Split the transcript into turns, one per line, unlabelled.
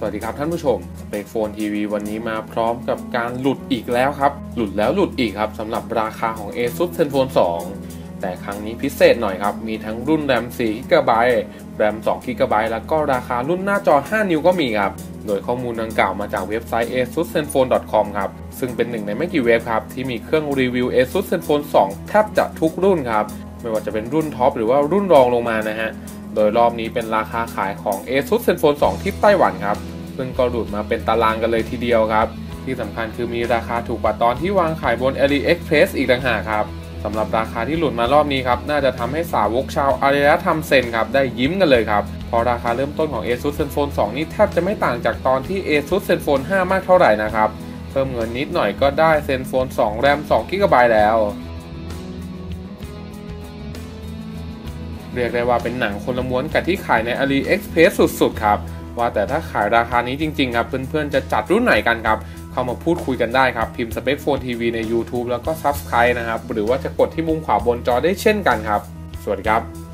สวัสดีครับท่านผู้ชมเปกโฟนทีวีวันนี้มาพร้อมกับการหลุดอีกแล้วครับ หลุดแล้วหลุดอีกครับสำหรับราคาของ ASUS ZenFone 2 แต่ครั้งนี้พิเศษหน่อยครับ มีทั้งรุ่นแรม4 g b แรม2 g b แล้วก็ราคารุ่นหน้าจอ 5 นิ้วก็มีครับ โดยข้อมูลดังกล่าวมาจากเว็บไซต์ asuszenfone.com ครับ ซึ่งเป็นหนึ่งในไม่กี่เว็บครับ ที่มีเครื่องรีวิว ASUS ZenFone 2 แทบจะทุกรุ่นครับ ไม่ว่าจะเป็นรุ่นท็อปหรือว่ารุ่นรองลงมานะฮะโดยรอบนี้เป็นราคาขายของ ASUS ZenFone 2 ที่ไต้หวันครับ ซึ่งก็หลุดมาเป็นตารางกันเลยทีเดียวครับ ที่สำคัญคือมีราคาถูกกว่าตอนที่วางขายบน AliExpress อีกต่างหากครับสำหรับราคาที่หลุดมารอบนี้ครับ น่าจะทำให้สาวกชาวอารยธรรมเซนครับ ได้ยิ้มกันเลยครับเพราะราคาเริ่มต้นของ ASUS ZenFone 2 นี่แทบจะไม่ต่างจากตอนที่ ASUS ZenFone 5 มากเท่าไหร่นะครับ เพิ่มเงินนิดหน่อยก็ได้ ZenFone 2 แรม2 g b แล้ว เรียกได้ว่าเป็นหนังคนละม้วนกับที่ขายใน AliExpress สุดๆ ครับ ว่าแต่ถ้าขายราคานี้จริงๆครับเพื่อนๆจะจัดรุ่นไหนกันครับเข้ามาพูดคุยกันได้ครับพิมพ์ Spec Phone TV ใน YouTube แล้วก็ Subscribe นะครับหรือว่าจะกดที่มุมขวาบนจอได้เช่นกันครับ สวัสดีครับ